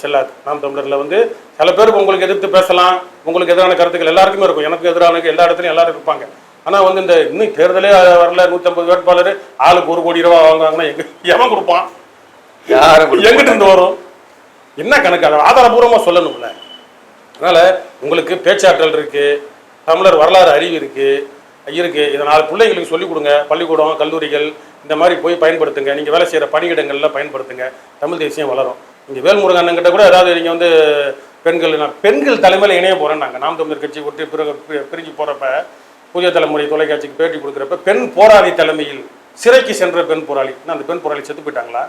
செல்லாது. நாம் தமிழரில் வந்து சில பேருக்கு உங்களுக்கு எதிர்த்து பேசலாம் உங்களுக்கு எதிரான கருத்துக்கள் எல்லாருக்குமே இருக்கும். எனக்கு எதிரான எல்லா இடத்துலையும் எல்லாரும் இருப்பாங்க. ஆனால் வந்து இந்த இன்னும் தேர்தலே வரல நூற்றம்பது வேட்பாளர் ஆளுக்கு ஒரு கோடி ரூபா வாங்குவாங்கன்னா எங்க எவன் கொடுப்பான்? எங்கிட்ட இருந்து வரும்? என்ன கணக்கு? அதை ஆதாரபூர்வமாக சொல்லணும்ல. அதனால் உங்களுக்கு பேச்சாற்றல் இருக்கு தமிழர் வரலாறு அறிவு இருக்கு இருக்கு. இதை நாலு பிள்ளைங்களுக்கு சொல்லிக் கொடுங்க. பள்ளிக்கூடம் கல்லூரிகள் இந்த மாதிரி போய் பயன்படுத்துங்க. நீங்கள் வேலை செய்கிற பணியிடங்களில் பயன்படுத்துங்க. தமிழ் தேசியம் வளரும். இங்கே வேல்முருகன் கிட்ட கூட ஏதாவது நீங்கள் வந்து பெண்கள் நான் பெண்கள் தலைமையில் இணைய போகிறேன் நாங்கள் நாம் தமிழர் கட்சி விட்டு பிறகு பிரிஞ்சு போகிறப்ப புதிய தலைமுறை தொலைக்காட்சிக்கு பேட்டி கொடுக்குறப்ப பெண் போராளி தலைமையில் சிறைக்கு சென்ற பெண் போராளி. என்ன அந்த பெண் போராளி செத்து போயிட்டாங்களா?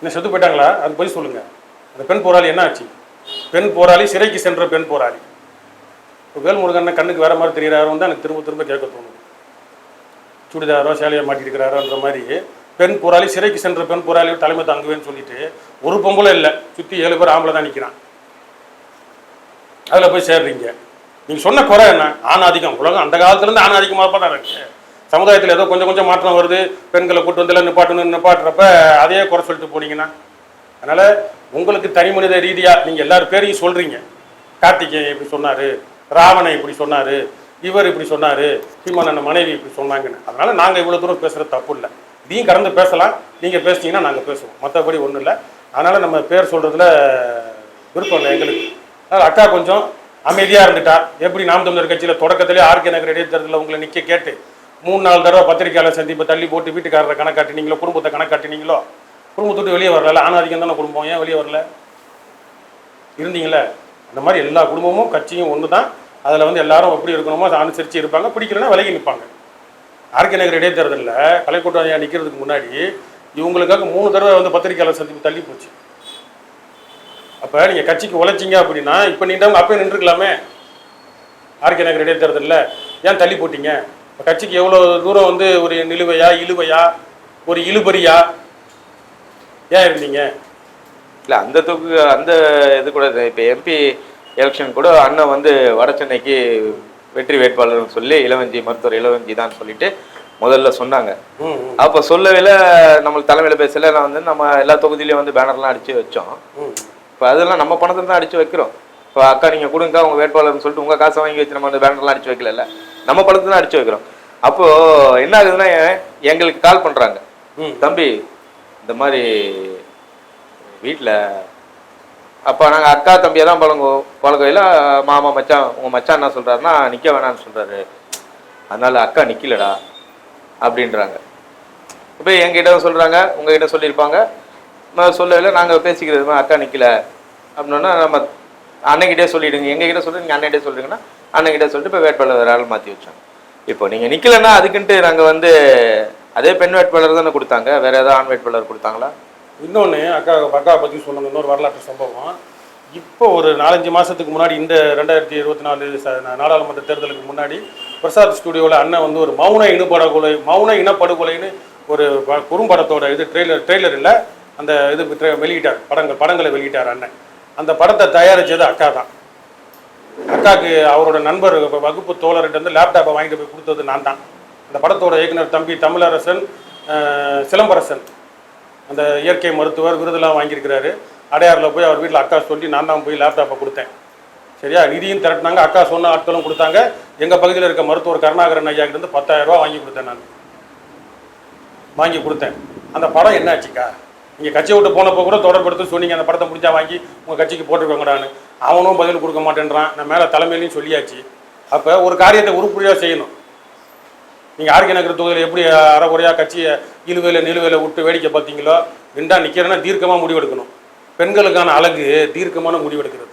என்ன செத்து போயிட்டாங்களா? அது போய் சொல்லுங்கள் அந்த பெண் போராளி என்ன ஆச்சு? பெண் போராளி சிறைக்கு சென்ற பெண் போராளி. இப்போ வேல்முருகன் கண்ணுக்கு வேற மாதிரி தெரியறாரு வந்து எனக்கு திரும்ப திரும்ப கேட்க தோணும் சுடிதாரோ சேலையை மாட்டிருக்கிறாரோன்ற மாதிரி பெண் போராளி சிறைக்கு சென்ற பெண் போராளி தலைமை தாங்குவேன்னு சொல்லிட்டு ஒரு பொம்பளை இல்லை. சுற்றி ஏழு பேர் ஆம்பளை தான் நிற்கிறான் அதில் போய் சேர்றீங்க. நீங்கள் சொன்ன குறை என்ன? ஆணாதிக்கம். உலகம் அந்த காலத்துலேருந்து ஆணாதிக்கமாக தான் இருக்கு. சமுதாயத்தில் ஏதோ கொஞ்சம் கொஞ்சம் மாற்றம் வருது. பெண்களை கூட்டு வந்து எல்லாம் நிப்பாட்டணும் நிப்பாட்டுறப்ப அதையே குறை சொல்லிட்டு போனீங்கன்னா அதனால் உங்களுக்கு தனி மனித ரீதியாக நீங்கள் எல்லார் பேரையும் சொல்கிறீங்க கார்த்திகேயன் இப்படி சொன்னார் ராவணன் இப்படி சொன்னார் இவர் இப்படி சொன்னார் சீமான மனைவி இப்படி சொன்னாங்கன்னு. அதனால் நாங்கள் இவ்வளோ தூரம் பேசுகிறது தப்பு இல்லை இதையும் கடந்து பேசலாம். நீங்கள் பேசுனீங்கன்னா நாங்கள் பேசுவோம். மற்றபடி ஒன்றும் இல்லை. அதனால் நம்ம பேர் சொல்கிறதுல விருப்பம் இல்லை எங்களுக்கு. அதனால் அக்கா கொஞ்சம் அமைதியாக இருந்துட்டா. எப்படி நாம் தமிழர் கட்சியில் தொடக்கத்திலே ஆர்கே நகர் இடைத்தேர்தலில் உங்களை நிற்க கேட்டு மூணு நாலு தடவை பத்திரிகையாளர் சந்திப்பை தள்ளி போட்டு வீட்டுக்காரரை கணக்காட்டினீங்களோ குடும்பத்தை கணக்காட்டினீங்களோ குடும்பத்தோட்டு வெளியே வரல. ஆணாதிக்கம் தானே குடும்பம். ஏன் வெளியே வரல? இருந்தீங்களே அந்த மாதிரி எல்லா குடும்பமும் கட்சியும் ஒன்று தான் அதில் வந்து எல்லாரும் எப்படி இருக்கணுமோ அதை அனுசரித்து இருப்பாங்க. பிடிக்கலன்னா விலகி நிற்பாங்க ஆர்கே நகர் இடைத்தேர்தலில் கலைக்கூட்டம் நிற்கிறதுக்கு முன்னாடி இவங்களுக்காக மூணு தடவை வந்து பத்திரிகையாளர் சந்திப்பு தள்ளி போச்சு. அப்போ நீங்கள் கட்சிக்கு உழைச்சிங்க அப்படின்னா இப்போ நீண்டவங்க அப்பயே நின்றுக்கலாமே. ஆர்கே நகர் இடைத்தேர்தலில் ஏன் தள்ளி போட்டீங்க? இப்போ கட்சிக்கு எவ்வளோ தூரம் வந்து ஒரு நிலுவையா இழுவையா ஒரு இழுபறியா ஏன் இருந்தீங்க? இல்லை அந்த தொகு அந்த இது கூட இப்போ எம்பி எலெக்ஷன் கூட அண்ணன் வந்து வட சென்னைக்கு வெற்றி வேட்பாளர்னு சொல்லி இளவஞ்சி மருத்துவர் இளவஞ்சி தான் சொல்லிட்டு முதல்ல சொன்னாங்க. அப்போ சொல்லவில்லை நம்ம தலைமையில் பேசல நான் வந்து நம்ம எல்லா தொகுதியிலையும் வந்து பேனர்லாம் அடிச்சு வச்சோம். இப்போ அதெல்லாம் நம்ம பணத்தில் தான் அடிச்சு வைக்கிறோம். இப்போ அக்கா நீங்கள் கொடுங்க உங்கள் வேட்பாளர்னு சொல்லிட்டு உங்கள் காசை வாங்கி வச்சு நம்ம அந்த பேனர்லாம் அடிச்சு வைக்கல நம்ம பணத்தில் தான் அடிச்சு வைக்கிறோம். அப்போ என்ன ஆகுதுன்னா எங்களுக்கு கால் பண்ணுறாங்க தம்பி இந்த மாதிரி வீட்டில் அப்போ நாங்கள் அக்கா தம்பியை தான் பழங்குவோம் பழகையில் மாமா மச்சான் உங்கள் மச்சான் என்ன சொல்கிறாருன்னா நிற்க வேணாம்னு சொல்கிறாரு அதனால் அக்கா நிற்கலடா அப்படின்றாங்க. இப்போ என்கிட்ட சொல்கிறாங்க உங்ககிட்ட சொல்லியிருப்பாங்க. நான் சொல்லல நாங்கள் பேசிக்கிறது அக்கா நிற்கல அப்படின்னா நம்ம அண்ணன்கிட்டே சொல்லிவிடுங்க எங்ககிட்ட சொல்லி நீங்கள் அண்ணன்கிட்டே சொல்றீங்கன்னா அண்ணன்கிட்ட சொல்லிட்டு இப்போ வேட்பாளர் வேறு ஆள் மாற்றி வச்சாங்க. இப்போ நீங்கள் நிற்கலன்னா அதுக்குன்ட்டு நாங்கள் வந்து அதே பெண் வேட்பாளர் தானே கொடுத்தாங்க. வேறு ஏதாவது ஆண் வேட்பாளர் கொடுத்தாங்களா? இன்னொன்று அக்கா அக்கா பற்றி சொன்னாங்க இன்னொரு வரலாற்று சம்பவம். இப்போ ஒரு நாலஞ்சு மாதத்துக்கு முன்னாடி இந்த ரெண்டாயிரத்தி இருபத்தி நாலு ச- நாடாளுமன்ற தேர்தலுக்கு முன்னாடி பிரசாத் ஸ்டுடியோவில் அண்ணன் வந்து ஒரு மௌன இனப்படுகொலை மௌன இனப்படுகொலைன்னு ஒரு ப- குறும்படத்தோட இது ட்ரெய்லர் ட்ரெய்லர் இல்லை அந்த இது வெளியிட்டார். படங்கள் படங்களை வெளியிட்டார் அண்ணன். அந்த படத்தை தயாரித்தது அக்கா தான். அக்காவுக்கு அவரோட நண்பர் வகுப்பு தோழர்கிட்ட வந்து லேப்டாப்பை வாங்கிட்டு போய் கொடுத்தது நான் தான். அந்த படத்தோட இயக்குனர் தம்பி தமிழரசன் சிலம்பரசன். அந்த இயற்கை மருத்துவர் விருதெல்லாம் வாங்கியிருக்கிறாரு. அடையாறில் போய் அவர் வீட்டில் அக்கா சொல்லி நான் தான் போய் லேப்டாப்பை கொடுத்தேன். சரியா? நிதியும் திரட்டினாங்க. அக்கா சொன்ன ஆட்களும் கொடுத்தாங்க. எங்கள் பகுதியில் இருக்க மருத்துவர் கருணாகரன் ஐயா கிட்ட இருந்து 10000 வாங்கி கொடுத்தேன் நான். வாங்கி கொடுத்தேன். அந்த படம் என்னாச்சுக்கா நீங்கள் கட்சியை விட்டு போனப்போ கூட தொடர்படுத்து சொன்னீங்க. அந்த படத்தை முடிஞ்சா வாங்கி உங்கள் கட்சிக்கு போட்டுருக்கோங்கடான்னு அவனும் பதில் கொடுக்க மாட்டேன்றான். நான் மேலே தலைமையிலையும் சொல்லியாச்சு. அப்போ ஒரு காரியத்தை உருப்படியாக செய்யணும். நீங்கள் ஆர்கே நகர் தொகுதியில் எப்படி அறகுறையாக கட்சியை இழுவையில் நிலுவையில் விட்டு வேடிக்கை பார்த்தீங்களோ ரெண்டா நிற்கிறேன்னா தீர்க்கமாக முடிவெடுக்கணும். பெண்களுக்கான அழகு தீர்க்கமான முடிவெடுக்கிறது.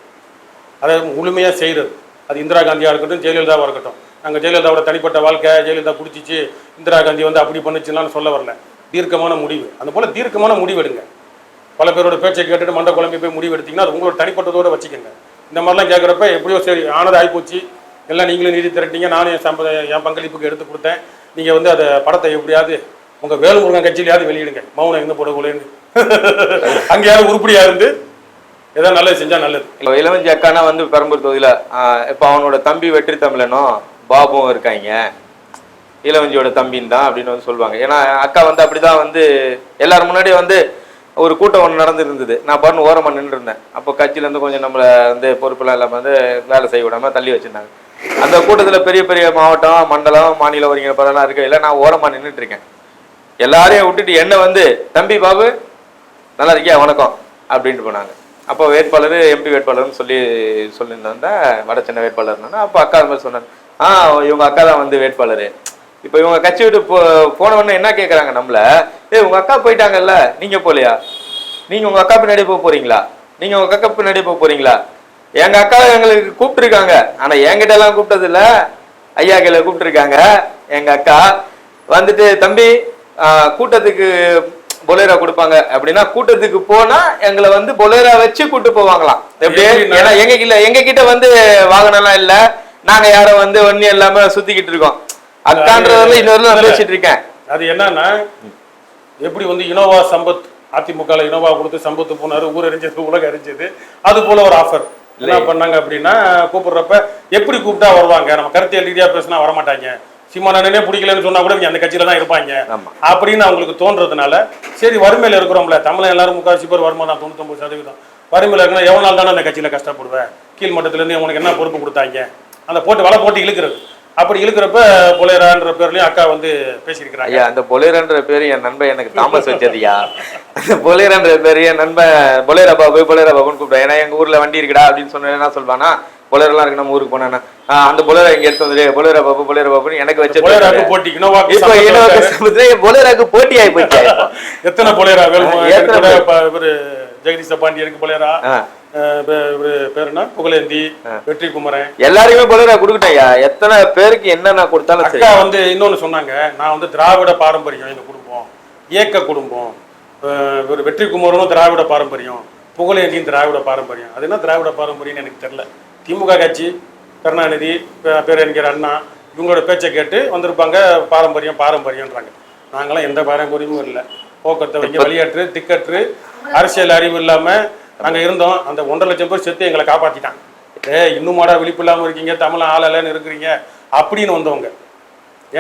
அதை முழுமையாக செய்கிறது. அது இந்திரா காந்தியாக இருக்கட்டும் ஜெயலலிதாவாக இருக்கட்டும். நாங்கள் ஜெயலலிதாவோட தனிப்பட்ட வாழ்க்கை ஜெயலலிதா பிடிச்சிச்சு இந்திரா காந்தி வந்து அப்படி பண்ணுச்சுலாம் சொல்ல வரல. தீர்க்கமான முடிவு. அந்த போல் தீர்க்கமான முடிவு எடுங்க. பல பேரோட பேச்சை கேட்டுட்டு மண்ட குழம்பி போய் முடிவு எடுத்தீங்கன்னா அது உங்களோட தனிப்பட்டதோடு வச்சுக்கோங்க. இந்த மாதிரிலாம் கேட்குறப்ப எப்படியோ சரி ஆனது ஆகிப்போச்சு எல்லாம் நீங்களும் நிதி திரட்டிங்க. நானும் என் சம்ப என் பங்களிப்புக்கு எடுத்து கொடுத்தேன். நீங்கள் வந்து அதை படத்தை எப்படியாவது உங்கள் வேலுமுருகன் கட்சியிலையாவது வெளியிடுங்க. மௌனம் எங்கே போடக்கூடாதுன்னு அங்கேயாவது உருப்படியாக இருந்து ஏதாவது நல்லது செஞ்சால் நல்லது. இப்போ இளவஞ்சி அக்கானா வந்து பெரம்பூர் தொகுதியில் இப்போ அவனோட தம்பி வெற்றி தமிழனும் பாபுவும் இருக்காங்க. இளவஞ்சியோட தம்பின்னு தான் அப்படின்னு வந்து சொல்லுவாங்க. ஏன்னா அக்கா வந்து அப்படிதான் வந்து எல்லாரும் முன்னாடியே வந்து ஒரு கூட்டம் ஒன்று நடந்துருந்தது. நான் பாட்டு ஓரமாக நின்று இருந்தேன் அப்போ கட்சியிலேருந்து கொஞ்சம் நம்மளை வந்து பொறுப்பெல்லாம் இல்லாமல் வந்து வேலை செய்ய விடாமல் தள்ளி வச்சுருந்தாங்க. அந்த கூட்டத்தில் பெரிய பெரிய மாவட்டம் மண்டலம் மாநில ஒருங்கிணைப்பாளர்லாம் இருக்கையில் நான் ஓரமாக நின்றுட்டு இருக்கேன். எல்லாரையும் விட்டுட்டு என்ன வந்து தம்பி பாபு நல்லா இருக்கியா? வணக்கம். அப்படின்ட்டு போனாங்க. அப்போ வேட்பாளர் எம்பி வேட்பாளர்னு சொல்லி சொல்லியிருந்தாங்க வட சென்னை வேட்பாளர் அப்போ அக்கா மாதிரி சொன்னார் ஆ இவங்க அக்கா தான் வந்து வேட்பாளர். இப்போ இவங்க கட்சி விட்டு போ போன உடனே என்ன கேட்குறாங்க நம்மள? ஏ உங்கள் அக்கா போயிட்டாங்கல்ல நீங்கள் போகலையா? நீங்கள் உங்கள் அக்கா பின்னாடி போக போகிறீங்களா நீங்கள் உங்கள் அக்கா பின்னாடி போக போகிறீங்களா எங்க அக்கா எங்களுக்கு கூப்பிட்டுருக்காங்க. ஆனா என்கிட்ட எல்லாம் கூப்பிட்டது இல்ல ஐயா கையில கூப்பிட்டுருக்காங்க. எங்க அக்கா வந்துட்டு தம்பி கூட்டத்துக்கு பொலேரா கொடுப்பாங்க. அப்படின்னா கூட்டத்துக்கு போனா எங்களை வந்து பொலேரா வச்சு கூட்டு போவாங்களாம். எப்படி? ஏன்னா எங்க கிட்ட எங்க கிட்ட வந்து வாகனம் எல்லாம் இல்ல. நாங்க யாரும் வந்து ஒண்ணு இல்லாம சுத்திக்கிட்டு இருக்கோம். அக்கான்றதுல இன்னொரு நான் பேசிட்டு இருக்கேன். அது என்னன்னா எப்படி வந்து இனோவா சம்பத் அதிமுக இனோவா கொடுத்து சம்பத்து போனாரு ஊர் அறிஞ்சது உலக அறிஞ்சது அது போல ஒரு ஆஃபர் என்ன பண்ணாங்க அப்படின்னா கூப்பிடுறப்ப எப்படி கூப்பிட்டா வருவாங்க? நம்ம கருத்தியல் ரீதியா பேசினா வரமாட்டாங்க. சீமானே பிடிக்கலன்னு சொன்னா கூட அந்த கட்சியில தான் இருப்பாங்க. அப்படின்னு அவங்களுக்கு தோன்றதுனால சரி வறுமையில இருக்கிறோம்ல. தமிழன் எல்லாரும் முக்கால்வாசி பேர் வருமா தான் தொண்ணூத்தொம்பது சதவீதம். வறுமையில இருக்கணும் எவ்வளவு நாள் தானே அந்த கட்சியில கஷ்டப்படுவேன்? கீழ் மட்டத்துல இருந்து உனக்கு என்ன பொறுப்பு கொடுத்தாங்க? அந்த போட்டு வலை போட்டு இழுக்கிறது. அப்படி இழுக்கிறப்ப பொலேரான்ற பேர்லயும் அக்கா வந்து பேசியிருக்கிறாங்க. ஐயா அந்த பொலேரன்ற பேரு என் நண்பன் எனக்கு தாமஸ் வச்சதுயா? பொலேரன்ற பேரு என் நண்பன் பொலேரா பாபு பொலேரா பாபுன்னு கூப்பிட்டேன் ஏன்னா எங்க ஊர்ல வண்டி இருக்குடா அப்படின்னு சொன்னா என்ன சொல்வானா பொலேரெல்லாம் இருக்கு நம்ம ஊருக்கு போனா அந்த பொலேரா இங்க எடுத்து வந்துரு பொலேரா பாபு பொலேரா பாபுன்னு எனக்கு வச்ச. பொலேராக்கு போட்டி இனோவாக்கு இப்ப இனோவா பொலேராக்கு போட்டி ஆகி போச்சு. எத்தனை பொலேரா வேலுமு எத்தனை ஜெகதீச பாண்டியனுக்கு பொலேரா? ஆ. அஹ் பே- இவரு பேர் என்ன புகழேந்தி வெற்றி குமரன் எல்லாருமே பொலேரா கொடுக்கட்டையா எத்தனை பேருக்கு என்னென்ன கொடுத்தாலும் அக்கா வந்து இன்னொன்னு சொன்னாங்க. நான் வந்து திராவிட பாரம்பரியம் எங்க குடும்பம் ஏக்க குடும்பம். வெற்றி குமரனும் திராவிட பாரம்பரியம். புகழேந்தியும் திராவிட பாரம்பரியம். அது என்ன திராவிட பாரம்பரியம்னு எனக்கு தெரியல. திமுக கட்சி கருணாநிதி பே- பேரறிஞர் அண்ணா இவங்களோட பேச்சை கேட்டு வந்திருப்பாங்க. பாரம்பரியம் பாரம்பரியம்ன்றாங்க. நாங்களாம் எந்த பாரம்பரியமும் இல்லை. போக்குவரத்தை வைங்க வெளியேற்று திக்கற்று அரசியல் அறிவு இல்லாம நாங்கள் இருந்தோம். அந்த ஒன்றரை லட்சம் பேர் செத்து எங்களை காப்பாற்றிட்டான் ஏ இன்னுமாடா விழிப்பு இல்லாமல் இருக்கீங்க தமிழ் ஆளலன்னு இருக்கிறீங்க அப்படின்னு வந்தவங்க.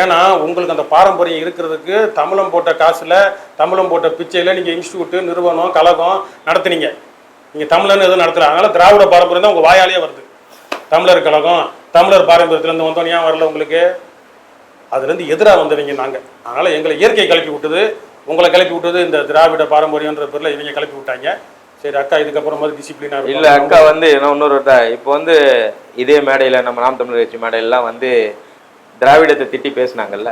ஏன்னா உங்களுக்கு அந்த பாரம்பரியம் இருக்கிறதுக்கு தமிழம் போட்ட காசில் தமிழம் போட்ட பிச்சையில் நீங்கள் இன்ஸ்டியூட் நிறுவனம் கழகம் நடத்துனீங்க. நீங்கள் தமிழன் எதுவும் நடத்தல. அதனால் திராவிட பாரம்பரியம் தான் உங்கள் வாயாலேயே வருது. தமிழர் கழகம் தமிழர் பாரம்பரியத்துலேருந்து வந்தோம் ஏன் வரல உங்களுக்கு? அதுலேருந்து எதிராக வந்தவங்க நாங்கள் அதனால் எங்களை இயற்கை கிளப்பி விட்டது. உங்களை கிளப்பி விட்டது இந்த திராவிட பாரம்பரியன்ற பேரில் இவங்க கிளப்பி விட்டாங்க. சரி அக்கா இதுக்கப்புறம் டிசிப்ளினா இல்ல அக்கா வந்து என்ன இன்னொரு இப்போ வந்து இதே மேடையில நம்ம நாம் தமிழர் கட்சி மேடையெல்லாம் வந்து திராவிடத்தை திட்டி பேசுனாங்கல்ல.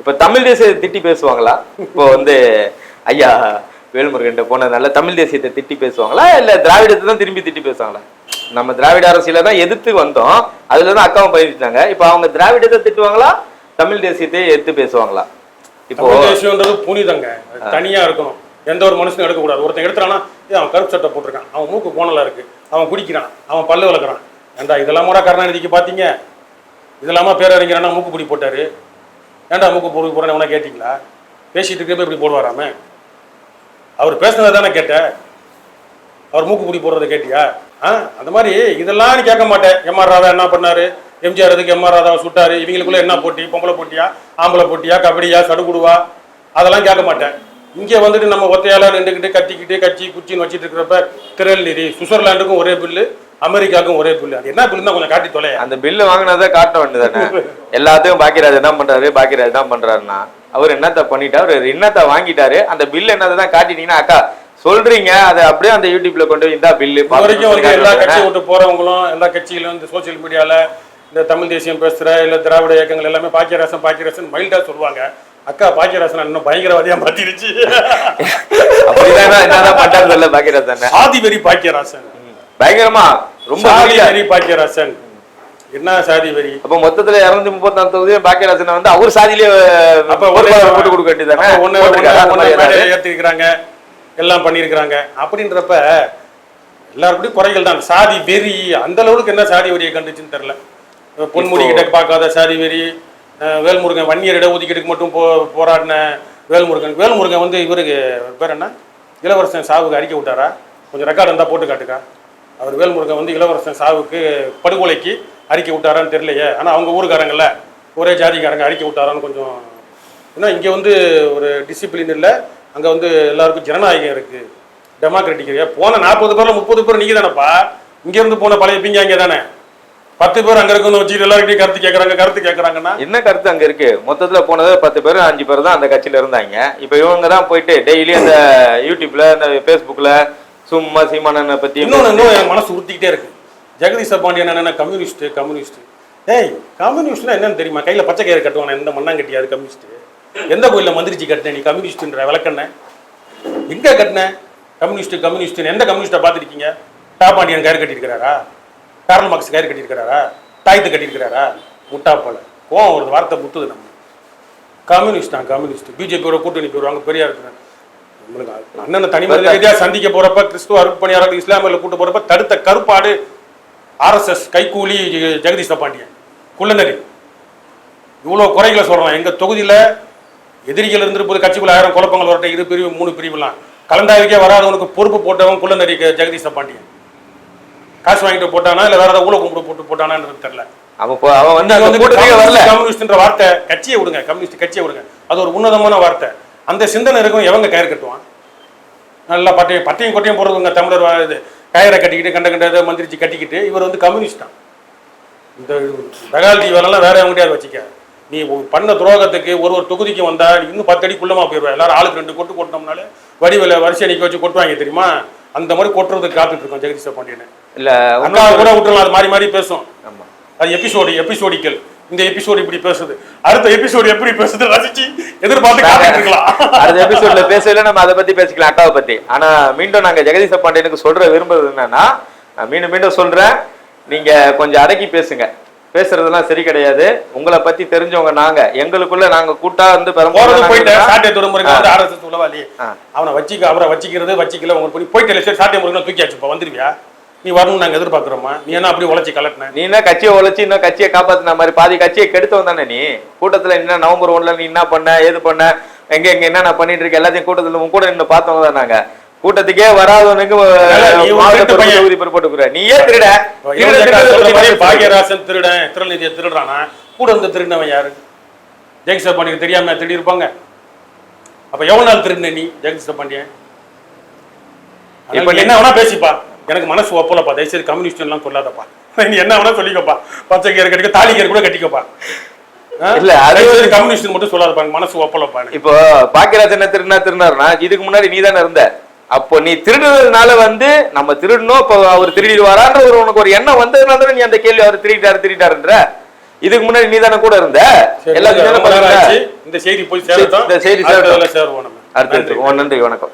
இப்ப தமிழ் தேசியத்தை திட்டி பேசுவாங்களா? இப்போ வந்து ஐயா வேல்முருகன் போனதுனால தமிழ் தேசியத்தை திட்டி பேசுவாங்களா? இல்ல திராவிடத்தை தான் திரும்பி திட்டி பேசுவாங்களா? நம்ம திராவிட அரசியல தான் எதிர்த்து வந்தோம். அதுல தான் அக்காவும் பயிர்ச்சாங்க இப்போ அவங்க திராவிடத்தை திட்டுவாங்களா? தமிழ் தேசியத்தை எடுத்து பேசுவாங்களா? இப்போ தேசியம்ன்றது புனிதங்க. தனியா இருக்கணும். எந்த ஒரு மனுஷனும் எடுக்கக்கூடாது. ஒருத்தன் எடுத்துறானா இது அவன் கருப்பு சட்டை போட்டிருக்கான். அவன் மூக்கு கோணலா இருக்கு. அவன் குடிக்கிறான். அவன் பல்லு வளர்க்குறான் ஏண்டா இதெல்லாம் கூட கருணாநிதிக்கு பார்த்தீங்க இதெல்லாமா பேரறிஞரானா மூக்கு பிடி போட்டார்? ஏன்டா மூக்கு பொறுக்கு போகிறேன்னு உன கேட்டிங்களா? பேசிகிட்டு இருக்கப்ப இப்படி போடுவாராமே? அவர் பேசுனதை தானே கேட்டேன் அவர் மூக்கு பிடி போடுறதை கேட்டியா? ஆ அந்த மாதிரி இதெல்லாம் நீ கேட்க மாட்டேன் எம்ஆர் ராதா என்ன பண்ணார்? எம்ஜிஆர் அதுக்கு எம்ஆர் ராதாவை சுட்டார்? இவங்களுக்குள்ளே என்ன போட்டி? பொம்பளை போட்டியா? ஆம்பளை போட்டியா? கபடியா? சடுகுடுவா? அதெல்லாம் கேட்க மாட்டேன். இங்கே வந்துட்டு நம்ம ஒத்தையால நின்றுக்கிட்டு கத்திக்கிட்டு கட்சி குச்சின்னு வச்சிட்டு இருக்கிறப்ப திருநெல்வேலி சுவிட்சர்லாண்டுக்கும் ஒரே பில்லு அமெரிக்காவுக்கும் ஒரே பில்லு. அது என்ன பில்லுன்னு கொஞ்சம் காட்டி தொலையா அந்த பில்லு வாங்கினதை காட்ட வேண்டியதானே எல்லாத்தையும் பாக்கியராஜ் என்ன பண்றாரு? பாக்கியராஜ் தான் பண்றாருன்னா அவர் என்னத்த பண்ணிட்டாரு? அவர் என்னத்த வாங்கிட்டாரு? அந்த பில் என்னதை தான் காட்டிட்டீங்கன்னா அக்கா சொல்றீங்க. அதை அப்படியே அந்த யூடியூப்ல கொண்டு போய் இந்தா பில்லு வரைக்கும் எல்லா கட்சி விட்டு போறவங்களும் எல்லா கட்சியிலும் இந்த சோசியல் மீடியால இந்த தமிழ் தேசியம் பேசுற இல்ல திராவிட இயக்கங்கள் எல்லாமே பாக்கியராசன் பாக்கியராசன் மைல்டா சொல்லுவாங்க. அக்கா பாக்கியராசன் இன்னும் பயங்கரவாதியா மாத்திருச்சு. அப்படிதான்? என்னதான் பண்றாரு சொல்ல பாக்கியராஜ் தானே சாதி வெறி பாக்கியராசன். பயங்கரமா? ரொம்ப சாதி. வெறி பாக்கியராசன். என்ன சாதி வெறி அப்ப மொத்தத்துல இருநூத்தி முப்பத்தி நாலு தொகுதியும் பாக்கியராஜனை வந்து அவர் சாதியிலே அப்ப போட்டு கொடுக்க வேண்டியதானே ஒண்ணு? ஏற்றிருக்கிறாங்க எல்லாம் பண்ணியிருக்கிறாங்க. அப்படின்றப்ப எல்லாருக்கூடயும் குறைகள் தான். சாதி வெறி அந்த அளவுக்கு என்ன சாதி வெறியை கண்டுச்சுன்னு தெரியல. பொன்முடி கிட்ட பார்க்காத சாதி வெறி வேல்முருகன் வன்னியர் இடஒதுக்கீடுக்கு மட்டும் போ போராடின வேல்முருகன். வேல்முருகன் வந்து இவருக்கு பேர் என்ன? இளவரசன் சாவுக்கு அறிக்கை விட்டாரா? கொஞ்சம் ரெக்கார்டு இருந்தால் போட்டு காட்டுக்கா. அவர் வேல்முருகன் வந்து இளவரசன் சாவுக்கு படுகொலைக்கு அறிக்கை விட்டாரான்னு தெரியலையே. ஆனால் அவங்க ஊருக்காரங்கள ஒரே ஜாதிக்காரங்க அறிக்கை விட்டாரான்னு கொஞ்சம் ஏன்னா இங்கே வந்து ஒரு டிசிப்ளின் இல்லை. அங்கே வந்து எல்லாருக்கும் ஜனநாயகம் இருக்குது டெமோக்ராட்டிக் போன நாற்பது பேரில் முப்பது பேர் நீங்கள் தானேப்பா இங்கேருந்து போன பழைய பிஞ்சாங்க தானே? பத்து பேர் அங்கே இருக்குன்னு வச்சுட்டு எல்லாருக்கிட்டையும் கருத்து கேட்குறாங்க கருத்து கேட்குறாங்கன்னா என்ன கருத்து அங்க இருக்கு? மொத்தத்துல போனது பத்து பேர் அஞ்சு பேர் தான் அந்த கட்சியில இருந்தாங்க. இப்ப இவங்க தான் போயிட்டு டெய்லி அந்த யூடியூப்ல அந்த ஃபேஸ்புக்ல சும்மா சீமானனை பத்தி இன்னொன்று இன்னும் என் மனசு உறுத்திக்கிட்டே இருக்கு. ஜெகதீச பாண்டியன் என்ன கம்யூனிஸ்ட் கம்யூனிஸ்ட். ஏய் கம்யூனிஸ்ட்னா என்னன்னு தெரியுமா? கையில் பச்சை கயிறு கட்டுவானே எந்த மண்ணாங்கட்டி அது கம்யூனிஸ்ட் எந்த கோயிலில் மந்திரிச்சு கட்டின நீ கம்யூனிஸ்ட்ன்ற விளக்கண்ண? எங்க கட்டின? கம்யூனிஸ்ட் கம்யூனிஸ்ட் எந்த கம்யூனிஸ்ட்டை பார்த்துருக்கீங்க? பாண்டியன் கயிறு கட்டியிருக்கிறாரா? கார்ல் மார்க்ஸ் கயிறு கட்டியிருக்கிறாரா? தாய்த்து கட்டியிருக்கிறாரா? முட்டா போல. கோவம் ஒரு வார்த்தை முத்துது நம்ம கம்யூனிஸ்ட் தான் கம்யூனிஸ்ட். பிஜேபியோட கூட்டணி போயிருவாங்க பெரியார் இருக்கிறார். நம்மளுக்கு அண்ணனை தனிமனித ரீதியாக சந்திக்க போறப்ப கிறிஸ்துவ அருட்பணியாளர்கள் இஸ்லாமியில் கூட்டு போறப்ப தடுத்த கருப்பாடு ஆர்எஸ்எஸ் கைக்கூலி ஜெகதீஷ பாண்டியன். குள்ளநரி. இவ்வளோ குறைகளை சொல்றான். எங்க தொகுதியில எதிரிகள் இருந்திருப்பது கட்சிக்குள்ள ஆயிரம் குழப்பங்கள் வரட்டும் இரு பிரிவு மூணு பிரிவுலாம். கலந்தாய்க்கே வராதவனுக்கு பொறுப்பு போட்டவன் குள்ளநரி ஜெகதீஷ பாண்டியன். காசு வாங்கிட்டு போட்டானா இல்ல வேற ஏதாவது ஊழல் கும்பிட்டு போட்டு போட்டானான்னு தெரியல. அவன் அவன் வந்து அந்த வரல. கம்யூனிஸ்ட்ன்ற வார்த்தை கட்சியை விடுங்க கம்யூனிஸ்ட் கட்சியை விடுங்க. அது ஒரு உன்னதமான வார்த்தை. அந்த சிந்தனை இருக்கும் எவங்க கயிறு கட்டுவான்? நல்லா பட்டையும் பட்டையும் கொட்டையும் போடுறதுங்க தமிழர் இது கயிறை கட்டிக்கிட்டு கண்ட கண்ட மந்திரிச்சு கட்டிக்கிட்டு இவர் வந்து கம்யூனிஸ்ட் தான். இந்த தகால்டி வேலைலாம் வேற எவங்கிட்டயாவது வச்சுக்க. நீ பண்ண துரோகத்துக்கு ஒரு ஒரு தொகுதிக்கு வந்தா இன்னும் பத்து அடி குள்ளமா போயிடுவா எல்லாரும் ஆளுக்கு ரெண்டு கொட்டு கொட்டினோம்னாலே வடிவேல வரிசை நிக்க வச்சு கொட்டுவாங்க தெரியுமா? அந்த மாதிரி கொட்டுறதுக்கு காத்துட்டு இருக்கோம் ஜெகதீஷ பாண்டியனை. இல்ல அக்கா கூட விட்டுறலாம் அது மாறி மாறி பேசும். அது எபிசோடு எபிசோடிக்கல் இந்த எபிசோடு இப்படி பேசுது. அடுத்த எபிசோடு எப்படி பேசுது ரசிச்சு எதிர்பார்த்து காத்துட்டு இருக்கலாம். அடுத்த எபிசோட்ல பேசல நம்ம அதை பத்தி பேசிக்கலாம் அக்காவை பத்தி. ஆனா மீண்டும் நாங்க ஜெகதீச பாண்டியனுக்கு சொல்ற விரும்புறது என்னன்னா நான் மீண்டும் மீண்டும் சொல்றேன் நீங்க கொஞ்சம் அடக்கி பேசுங்க. பேசுறதெல்லாம் சரி கிடையாது. உங்களை பத்தி தெரிஞ்சவங்க நாங்க. எங்களுக்குள்ள நாங்க கூட்டா வந்து. அவனை வச்சிக்க அவரை வச்சிக்கிறது வச்சிக்கல உங்க பண்ணி போயிட்டு சாட்டை முருகன் தூக்கியாச்சு இப்போ வந்துருவியா? நீ வரணும்னு நாங்க எதிர்பார்க்குறோமா? நீ என்ன அப்படி உழைச்சி கலட்டின? நீ என்ன கட்சியை உழைச்சி இன்னும் கட்சியை காப்பாத்தின மாதிரி பாதி கட்சியை கெடுத்தவன் தானே நீ? கூட்டத்துல என்ன நவம்பர் ஒண்ணுல நீ என்ன பண்ண ஏது பண்ண எங்க எங்க என்னென்ன பண்ணிட்டு இருக்க எல்லாத்தையும் கூட்டத்துல உன் கூட நின்று பார்த்தவங்க தான் நாங்க. கூட்டத்துக்கே வராதவனுக்கு. தொகுதி நீ ஏன் திருட? பாக்யராசன் திருடன் திருநிதியை திருடுறானா? கூட இருந்து திருடினவன் யாரு? ஜெகதீஷ பாண்டியன் தெரியாம திருடி இருப்பாங்க. அப்ப எவ்வளவு நாள் திருடின நீ பாண்டியன்? இப்ப இப்ப நீ- என்ன வேணா பேசிப்பா. எனக்கு மனசு ஒப்பலப்பா தயவுசெய்து கம்யூனிஸ்ட் எல்லாம் சொல்லாதப்பா நீ என்ன வேணா சொல்லிக்கப்பா. பச்சை கீரை கட்டிக்க தாலி கீரை கூட கட்டிக்கப்பா. இல்ல, அது- கம்யூனிஸ்ட் மட்டும் சொல்லாதப்பா. மனசு ஒப்பலப்பா. இப்போ பாக்கியராஜ் என்ன திருடினா திருடினாருன்னா இதுக்கு முன்னாடி நீ தானே இருந்த. அப்போ நீ திருடுறதுனால வந்து நம்ம திருடணும் இப்போ அவர் திருடிடுவாரான்ற ஒரு உனக்கு ஒரு எண்ணம் வந்ததுனால தானே நீ அந்த கேள்வி அவர் திருடிட்டாரு திருடிட்டாருன்ற. இதுக்கு முன்னாடி நீ தானே கூட இருந்த. இந்த செய்தி போய் இந்த செய்தி சேருவோம் அடுத்து நன்றி வணக்கம்.